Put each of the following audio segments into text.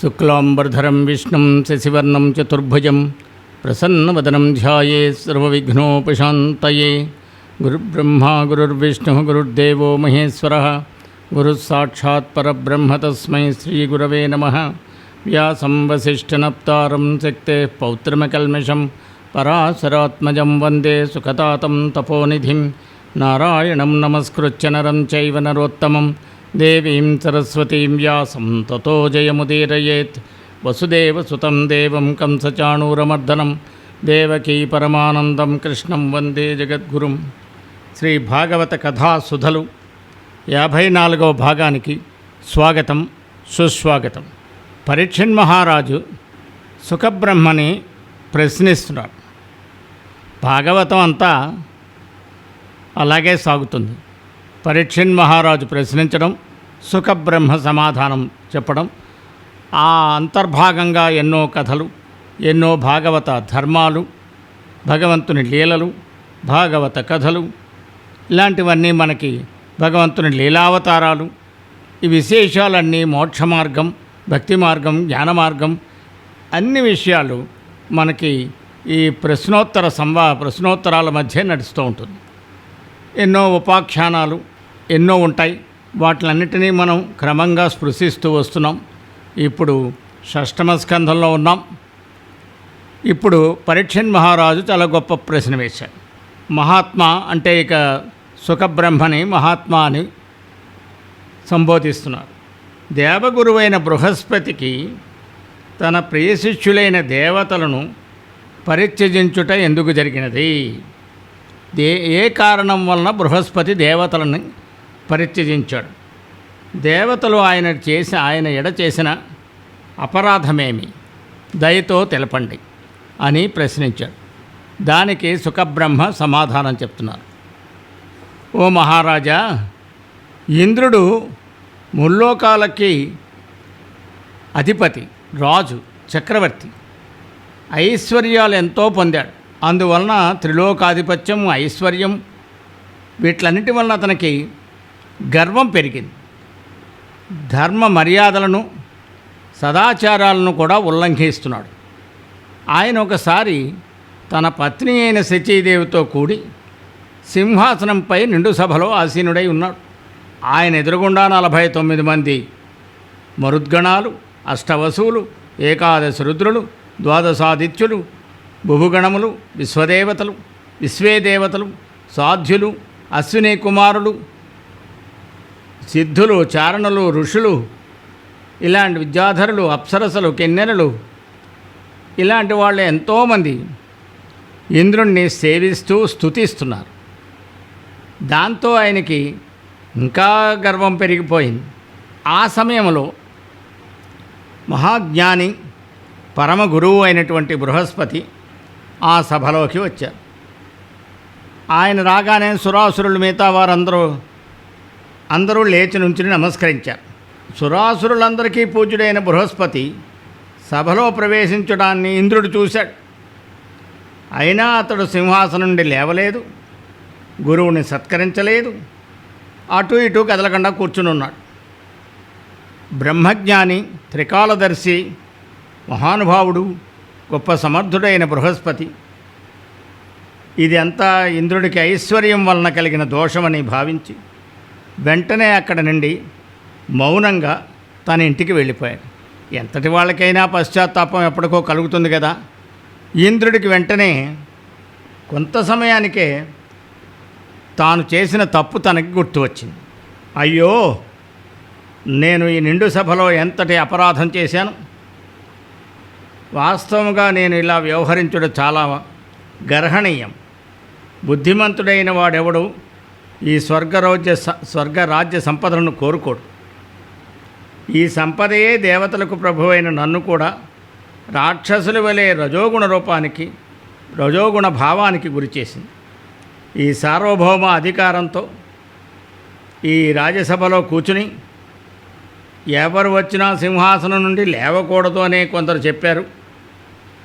शुक्लाम्बरधरं विष्णुं शशिवर्णं चतुर्भुजं प्रसन्नवदनं ध्याये सर्वविघ्नोपशान्तये। गुरुब्रह्मा, गुरुर्विष्णुः, गुरुर्देवो महेश्वरः। गुरुः परब्रह्म तस्मै श्रीगुरवे नमः। व्यासं वसिष्ठनप्तारं शक्तेः पौत्रमकल्मषं पराशरात्मजं वंदे सुखतातं तपोनिधिं। नारायणं नमस्कृत्य नरं चैव దేవీం సరస్వతీం వ్యాసం తతో జయముదీరయేత్. వసుదేవసుతం దేవం కంసచాణూరమర్దనం. దేవకీ పరమానందం కృష్ణం వందే జగద్గురుం. శ్రీ భాగవత కథాసుధలు యాభై నాలుగవ భాగానికి స్వాగతం సుస్వాగతం. పరీక్షన్ మహారాజు సుఖబ్రహ్మని ప్రశ్నిస్తున్నారు భాగవతం అంతా అలాగే సాగుతుంది. పరీక్షన్ మహారాజు ప్రశ్నించడం సుఖబ్రహ్మ సమాధానం చెప్పడం ఆ అంతర్భాగంగా ఎన్నో కథలు ఎన్నో భాగవత ధర్మాలు భగవంతుని లీలలు భాగవత కథలు ఇలాంటివన్నీ మనకి భగవంతుని లీలావతారాలు ఈ విశేషాలన్నీ మోక్ష మార్గం భక్తి మార్గం జ్ఞాన మార్గం అన్ని విషయాలు మనకి ఈ ప్రశ్నోత్తర సంవా ప్రశ్నోత్తరాల మధ్య నడుస్తూ ఉంటుంది. ఎన్నో ఉపాఖ్యానాలు ఎన్నో ఉంటాయి. వాటిలన్నిటినీ మనం క్రమంగా స్పృశిస్తూ వస్తున్నాం. ఇప్పుడు షష్టమ స్కంధంలో ఉన్నాం. ఇప్పుడు పరీక్షన్ మహారాజు చాలా గొప్ప ప్రశ్న వేశాడు మహాత్మా అంటే ఇక సుఖబ్రహ్మని మహాత్మా అని సంబోధిస్తున్నారు. దేవగురువైన బృహస్పతికి తన ప్రియ శిష్యులైన దేవతలను పరిత్యజించుట ఎందుకు జరిగినది? దే ఏ కారణం వలన బృహస్పతి దేవతలను పరిత్యజించాడు. దేవతలు ఆయన చేసి ఆయన ఎడ చేసిన అపరాధమేమి? దయతో తెలపండి అని ప్రశ్నించాడు. దానికి సుఖబ్రహ్మ సమాధానం చెప్తున్నారు. ఓ మహారాజా ఇంద్రుడు ముల్లోకాలకి అధిపతి రాజు చక్రవర్తి ఐశ్వర్యాలు ఎంతో పొందాడు. అందువలన త్రిలోకాధిపత్యం ఐశ్వర్యం వీటన్నిటి వలన అతనికి గర్వం పెరిగింది. ధర్మ మర్యాదలను సదాచారాలను కూడా ఉల్లంఘిస్తున్నాడు. ఆయన ఒకసారి తన పత్ని అయిన శచీదేవితో కూడి సింహాసనంపై నిండు సభలో ఆసీనుడై ఉన్నాడు. ఆయన ఎదురుగుండా నలభై తొమ్మిది మంది మరుద్గణాలు అష్టవసువులు ఏకాదశ రుద్రులు ద్వాదశాదిత్యులు భుభుగణములు విశ్వదేవతలు విశ్వేదేవతలు సాధ్యులు అశ్విని కుమారులు సిద్ధులు చారణులు ఋషులు ఇలాంటి విద్యాధరులు అప్సరసలు కిన్నెరలు ఇలాంటి వాళ్ళు ఎంతోమంది ఇంద్రుణ్ణి సేవిస్తూ స్తుతిస్తున్నారు. దాంతో ఆయనకి ఇంకా గర్వం పెరిగిపోయింది. ఆ సమయంలో మహాజ్ఞాని పరమ గురువు అయినటువంటి బృహస్పతి ఆ సభలోకి వచ్చారు. ఆయన రాగానే సురాసురులు మిగతా వారందరూ అందరూ లేచి నుంచుని నమస్కరించారు. సురాసురులందరికీ పూజ్యుడైన బృహస్పతి సభలో ప్రవేశించడాన్ని ఇంద్రుడు చూశాడు. అయినా అతడు సింహాసనం నుండి లేవలేదు గురువుని సత్కరించలేదు అటు ఇటు కదలకుండా కూర్చునున్నాడు. బ్రహ్మజ్ఞాని త్రికాలదర్శి మహానుభావుడు గొప్ప సమర్థుడైన బృహస్పతి. ఇది అంతా ఇంద్రుడికి ఐశ్వర్యం వలన కలిగిన దోషమని భావించి వెంటనే అక్కడ నుండి మౌనంగా తన ఇంటికి వెళ్ళిపోయాడు. ఎంతటి వాళ్ళకైనా పశ్చాత్తాపం ఎప్పటికో కలుగుతుంది కదా. ఇంద్రుడికి వెంటనే కొంత సమయానికే తాను చేసిన తప్పు తనకి గుర్తు వచ్చింది. అయ్యో నేను ఈ నిండు సభలో ఎంతటి అపరాధం చేశాను? వాస్తవంగా నేను ఇలా వ్యవహరించడం చాలా గర్హణీయం. బుద్ధిమంతుడైన వాడెవడు? ఈ స్వర్గరోజ్య స- స్వర్గరాజ్య సంపదలను కోరుకోడు. ఈ సంపదయే దేవతలకు ప్రభువైన నన్ను కూడా రాక్షసుల వలె రజోగుణ రూపానికి రజోగుణ భావానికి గురిచేసింది ఈ సార్వభౌమ అధికారంతో ఈ రాజ్యసభలో కూర్చుని ఎవరు వచ్చినా సింహాసనం నుండి లేవకూడదు అనే కొందరు చెప్పారు.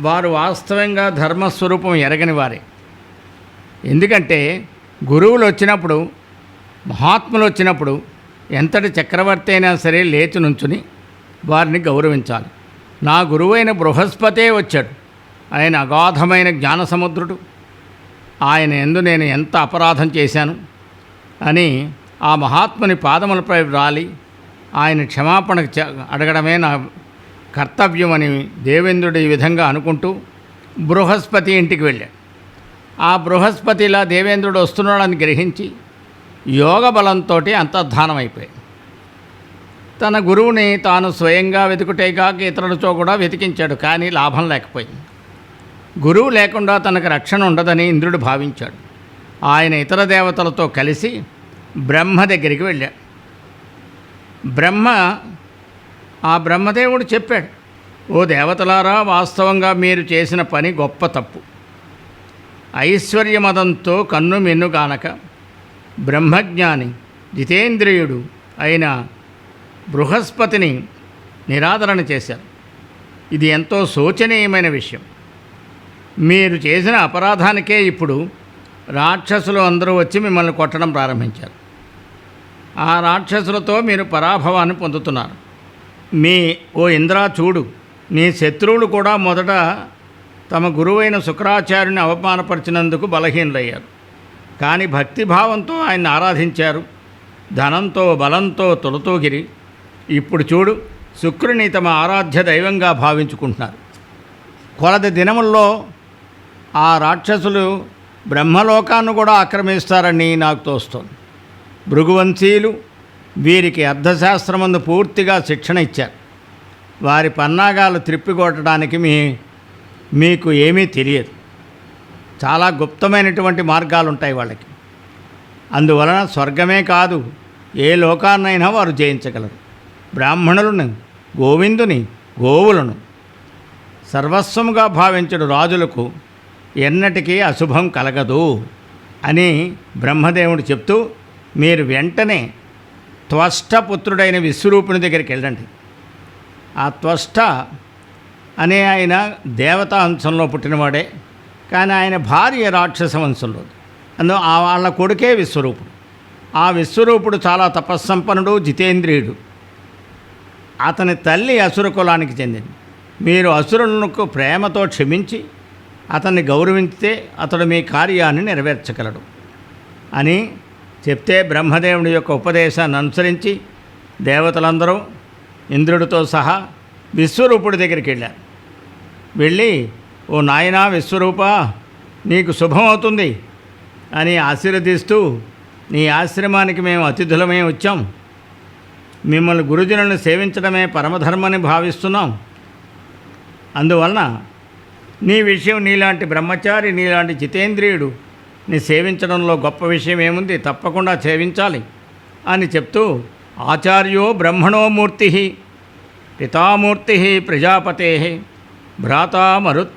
వారు వాస్తవంగా ధర్మస్వరూపం ఎరగని వారే. ఎందుకంటే గురువులు వచ్చినప్పుడు మహాత్ములు వచ్చినప్పుడు ఎంతటి చక్రవర్తి అయినా సరే లేచి నుంచుని వారిని గౌరవించాలి. నా గురువైన బృహస్పతే వచ్చాడు. ఆయన అగాధమైన జ్ఞాన సముద్రుడు ఆయన ఎందు నేను ఎంత అపరాధం చేశాను అని ఆ మహాత్ముని పాదములపై రాలి ఆయన క్షమాపణ అడగడమే నా కర్తవ్యం అని దేవేంద్రుడు ఈ విధంగా అనుకుంటూ బృహస్పతి ఇంటికి వెళ్ళాడు. ఆ బృహస్పతి ఇలా దేవేంద్రుడు వస్తున్నాడని గ్రహించి యోగ బలంతో అంతర్ధానం అయిపోయాడు తన గురువుని తాను స్వయంగా వెతుకుటే కాక ఇతరులతో కూడా వెతికించాడు కానీ లాభం లేకపోయింది. గురువు లేకుండా తనకు రక్షణ ఉండదని ఇంద్రుడు భావించాడు. ఆయన ఇతర దేవతలతో కలిసి బ్రహ్మ దగ్గరికి వెళ్ళాడు. బ్రహ్మ ఆ బ్రహ్మదేవుడు చెప్పాడు ఓ దేవతలారా వాస్తవంగా మీరు చేసిన పని గొప్ప తప్పు. ఐశ్వర్యమదంతో కన్ను మెన్నుగానక బ్రహ్మజ్ఞాని జితేంద్రియుడు అయిన బృహస్పతిని నిరాదరణ చేశారు. ఇది ఎంతో శోచనీయమైన విషయం. మీరు చేసిన అపరాధానికే ఇప్పుడు రాక్షసులు అందరూ వచ్చి మిమ్మల్ని కొట్టడం ప్రారంభించారు. ఆ రాక్షసులతో మీరు పరాభవాన్ని పొందుతున్నారు. మీ ఓ ఇంద్రా చూడు నీ శత్రువులు కూడా మొదట తమ గురువైన శుక్రాచార్యుని అవమానపరిచినందుకు బలహీనులయ్యారు. కానీ భక్తిభావంతో ఆయన ఆరాధించారు. ధనంతో బలంతో తొలతూగిరి. ఇప్పుడు చూడు శుక్రుని తమ ఆరాధ్య దైవంగా భావించుకుంటున్నారు. కొలది దినముల్లో ఆ రాక్షసులు బ్రహ్మలోకాన్ని కూడా ఆక్రమిస్తారని నాకు తోస్తోంది. భృగువంశీయులు వీరికి అర్థశాస్త్రమందు పూర్తిగా శిక్షణ ఇచ్చారు. వారి పన్నాగాలు త్రిప్పికొట్టడానికి మీ మీకు ఏమీ తెలియదు. చాలా గుప్తమైనటువంటి మార్గాలు ఉంటాయి వాళ్ళకి. అందువలన స్వర్గమే కాదు ఏ లోకాన్నైనా వారు జయించగలరు. బ్రాహ్మణులను గోవిందుని గోవులను. సర్వస్వముగా భావించడు రాజులకు ఎన్నటికీ అశుభం కలగదు అని బ్రహ్మదేవుడు చెప్తూ మీరు వెంటనే త్వష్టపుత్రుడైన విశ్వరూపుని దగ్గరికి వెళ్ళండి. ఆ త్వష్ట అనే ఆయన దేవతా అంశంలో పుట్టినవాడే. కానీ ఆయన భార్య రాక్షస వంశంలో అందు ఆ వాళ్ళ కొడుకే విశ్వరూపుడు. ఆ విశ్వరూపుడు చాలా తపస్సంపన్నుడు జితేంద్రియుడు. అతని తల్లి అసుర కులానికి చెందింది. మీరు అసురులకు ప్రేమతో క్షమించి అతన్ని గౌరవించితే అతడు మీ కార్యాన్ని నెరవేర్చగలడు అని చెప్తే బ్రహ్మదేవుడి యొక్క ఉపదేశాన్ని అనుసరించి దేవతలందరూ ఇంద్రుడితో సహా విశ్వరూపుడి దగ్గరికి వెళ్ళారు. వెళ్ళి ఓ నాయనా విశ్వరూప నీకు శుభమవుతుంది అని ఆశీర్వదిస్తూ నీ ఆశ్రమానికి మేము అతిథులమే వచ్చాం. మిమ్మల్ని గురుజనులను సేవించడమే పరమధర్మని భావిస్తున్నాం. అందువలన నీ విషయం నీలాంటి బ్రహ్మచారి నీలాంటి జితేంద్రియుడు నీ సేవించడంలో గొప్ప విషయం ఏముంది? తప్పకుండా సేవించాలి అని చెప్తూ ఆచార్యో బ్రహ్మణో మూర్తి పితామూర్తి ప్రజాపతే భ్రాతా మరుత్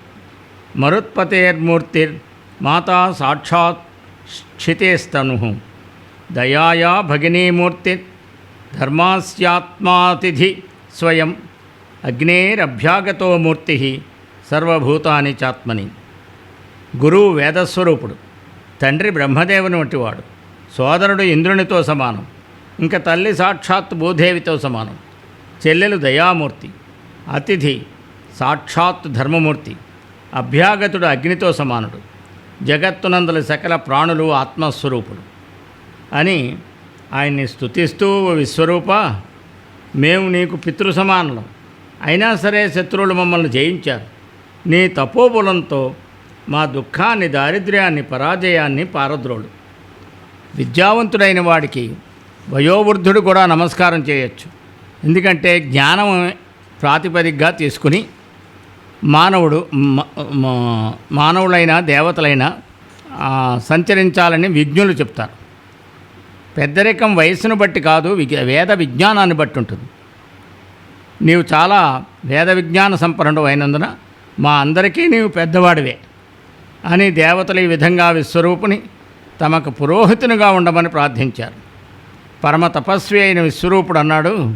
మరుత్పతేర్మూర్తిర్ మాతా సాక్షాత్ క్షితేస్తను దయాయా భగినీమూర్తి ధర్మాస్యాత్మాతిథి స్వయం అగ్నేరభ్యాగతో మూర్తి సర్వభూతాని చాత్మని గురువు వేదస్వరూపుడు తండ్రి బ్రహ్మదేవుని వంటివాడు సోదరుడు ఇంద్రునితో సమానం ఇంకా తల్లి సాక్షాత్ భూదేవితో సమానం చెల్లెలు దయామూర్తి అతిథి సాక్షాత్ ధర్మమూర్తి అభ్యాగతుడు అగ్నితో సమానుడు జగత్తునందల సకల ప్రాణులు ఆత్మస్వరూపుడు అని ఆయన్ని స్తుతిస్తూ "ఓ విశ్వరూప మేము నీకు పితృ సమానులం అయినా సరే శత్రువులు మమ్మల్ని జయించారు. నీ తపోబలంతో మా దుఃఖాన్ని దారిద్ర్యాన్ని పరాజయాన్ని పారద్రోడు విద్యావంతుడైన వాడికి వయోవృద్ధుడు కూడా నమస్కారం చేయొచ్చు. ఎందుకంటే జ్ఞానం ప్రాతిపదికగా తీసుకుని మానవుడు మానవులైన దేవతలైన సంచరించాలని విజ్ఞులు చెప్తారు. పెద్దరికం వయస్సును బట్టి కాదు వేద విజ్ఞానాన్ని బట్టి ఉంటుంది. నీవు చాలా వేద విజ్ఞాన సంపన్నుడు అయినందున మా అందరికీ నీవు పెద్దవాడివే అని దేవతలు ఈ విధంగా విశ్వరూపుని తమకు పురోహితునిగా ఉండమని ప్రార్థించారు. పరమ తపస్వి అయిన విశ్వరూపుడు అన్నాడు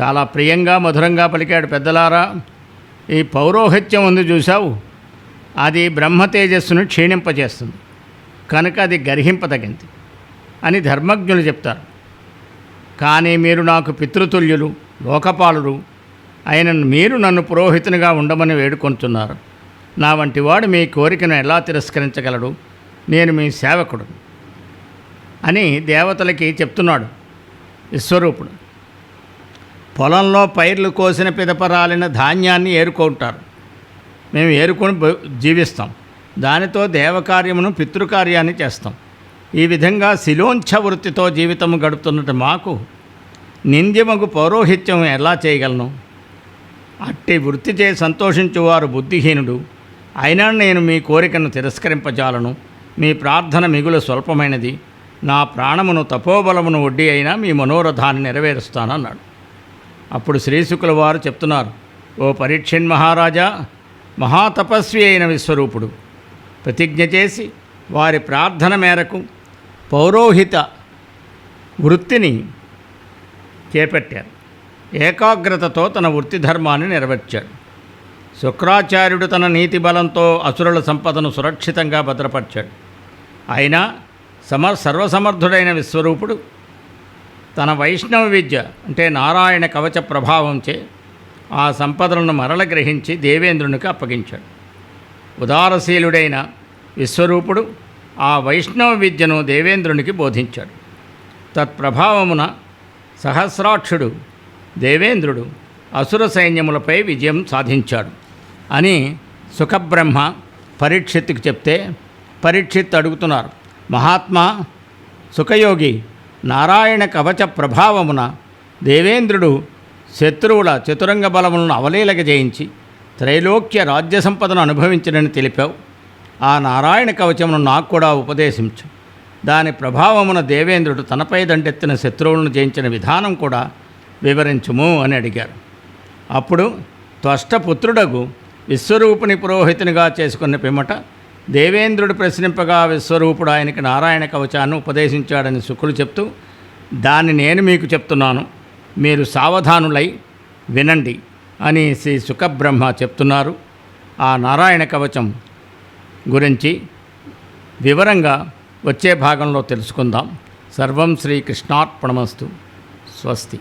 చాలా ప్రియంగా మధురంగా పలికాడు పెద్దలారా ఈ పౌరోహిత్యం ఉంది చూశావు? అది బ్రహ్మ తేజస్సును క్షీణింపజేస్తుంది. కనుక అది గర్హింపదగింది అని ధర్మజ్ఞులు చెప్తారు. కానీ మీరు నాకు పితృతుల్యులు లోకపాలుడు అయిన మీరు నన్ను పురోహితునిగా ఉండమని వేడుకొంటున్నారు. నా వంటి వాడు మీ కోరికను ఎలా తిరస్కరించగలడు? నేను మీ సేవకుడు అని దేవతలకి చెప్తున్నాడు విశ్వరూపుడు. పొలంలో పైర్లు కోసిన పిదపరాలిన ధాన్యాన్ని ఏరుకుంటారు. మేము ఏరుకొని జీవిస్తాం. దానితో దేవకార్యమును పితృకార్యాన్ని చేస్తాం. ఈ విధంగా శిలోంఛ వృత్తితో జీవితము గడుపుతున్నట్టు మాకు నింద్యమగు పౌరోహిత్యం ఎలా చేయగలను? అట్టి వృత్తి చే సంతోషించువారు బుద్ధిహీనుడు. అయినా నేను మీ కోరికను తిరస్కరింపజాలను. మీ ప్రార్థన మిగులు స్వల్పమైనది. నా ప్రాణమును తపోబలమును వడ్డీ అయినా మీ మనోరథాన్ని నెరవేరుస్తానన్నాడు. అప్పుడు శ్రీశుకుల వారు చెప్తున్నారు ఓ పరీక్షణ్ మహారాజా మహాతపస్వి అయిన విశ్వరూపుడు ప్రతిజ్ఞ చేసి వారి ప్రార్థన మేరకు పౌరోహిత వృత్తిని చేపట్టారు. ఏకాగ్రతతో తన వృత్తి ధర్మాన్ని నెరవేర్చాడు శుక్రాచార్యుడు తన నీతి బలంతో అసురుల సంపదను సురక్షితంగా భద్రపరిచాడు. అయినా సమ సర్వసమర్థుడైన విశ్వరూపుడు తన వైష్ణవ విద్య అంటే నారాయణ కవచ ప్రభావంచే ఆ సంపదలను మరల గ్రహించి దేవేంద్రునికి అప్పగించాడు. ఉదారశీలుడైన విశ్వరూపుడు ఆ వైష్ణవ విద్యను దేవేంద్రునికి బోధించాడు. తత్ప్రభావమున సహస్రాక్షుడు దేవేంద్రుడు అసుర సైన్యములపై విజయం సాధించాడు అని సుఖబ్రహ్మ పరీక్షిత్కి చెప్తే పరీక్షిత్ అడుగుతున్నారు మహాత్మా సుఖయోగి నారాయణ కవచ ప్రభావమున దేవేంద్రుడు శత్రువుల చతురంగ బలములను అవలీలగ జయించి త్రైలోక్య రాజ్య సంపదను అనుభవించడని తెలిపావు. ఆ నారాయణ కవచమును నాకు కూడా ఉపదేశించు. దాని ప్రభావమున దేవేంద్రుడు తనపై దండెత్తిన శత్రువులను జయించిన విధానం కూడా వివరించుము అని అడిగారు. అప్పుడు త్వష్టపుత్రుడగు విశ్వరూపుని పురోహితునిగా చేసుకున్న పిమ్మట దేవేంద్రుడు ప్రశ్నింపగా విశ్వరూపుడు ఆయనకి నారాయణ కవచాన్ని ఉపదేశించాడని శుకులు చెప్తూ దాన్ని నేను మీకు చెప్తున్నాను మీరు సావధానులై వినండి అని శ్రీ సుఖబ్రహ్మ చెప్తున్నారు. ఆ నారాయణ కవచం గురించి వివరంగా వచ్చే భాగంలో తెలుసుకుందాం. సర్వం శ్రీకృష్ణార్పణమస్తు స్వస్తి.